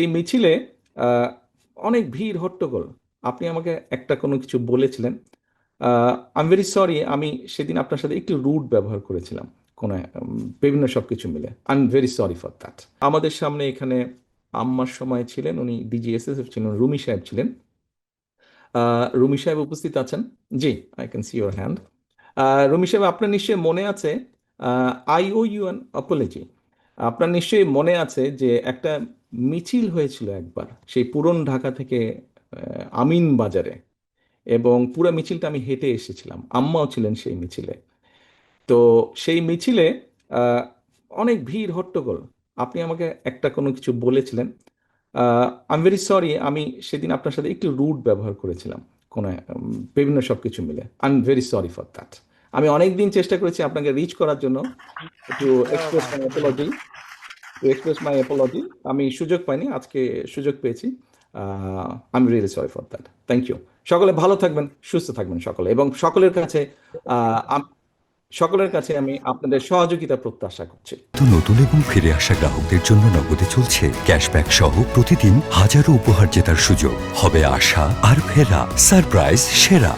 এই মিছিলে অনেক ভিড় হট্টগোল। আপনি আমাকে একটা কোনো কিছু বলেছিলেন। আই এম ভেরি সরি আমি সেদিন আপনার সাথে একটু রুট ব্যবহার করেছিলাম, কোনো বিভিন্ন সব কিছু মিলে। I am very sorry for that আমাদের সামনে এখানে আম্মার সময় ছিলেন, উনি ডিজিএসএসএফ ছিলেন রুমি সাহেব ছিলেন। রুমি সাহেব উপস্থিত আছেন? জি I can see your hand Rumi সাহেব, আপনার নিশ্চয়ই মনে আছে I owe you an apology আপনার নিশ্চয়ই মনে আছে যে একটা মিছিল হয়েছিল একবার, সেই পুরন ঢাকা থেকে আমিন বাজারে। এবং পুরো মিছিলটা আমি হেঁটে এসেছিলাম। আম্মাও ছিলেন সেই মিছিলে। তো সেই মিছিলে অনেক ভিড়, হট্টগোল। আপনি আমাকে একটা কোনো কিছু বলেছিলেন। আই ভেরি সরি আমি সেদিন আপনার সাথে একটু রুট ব্যবহার করেছিলাম, কোনো, বিভিন্ন সব কিছু মিলে। I am very sorry for that আমি অনেক দিন চেষ্টা করেছি আপনাকে রিচ করার জন্য, একটু express to express my apology আমি সুযোগ পাইনি, আজকে সুযোগ পেয়েছি। I am really sorry for that thank you সকলে ভালো থাকবেন, সুস্থ থাকবেন সকলে। এবং সকলের কাছে সকলের কাছে আমি আপনাদের সহযোগিতা প্রত্যাশা করছি। নতুন এবং ফিরে আসা গ্রাহকদের জন্য নগদে চলছে ক্যাশব্যাক সহ প্রতিদিন হাজারো উপহার জেতার সুযোগ। হবে আশা আর ফেরা সারপ্রাইজ সেরা।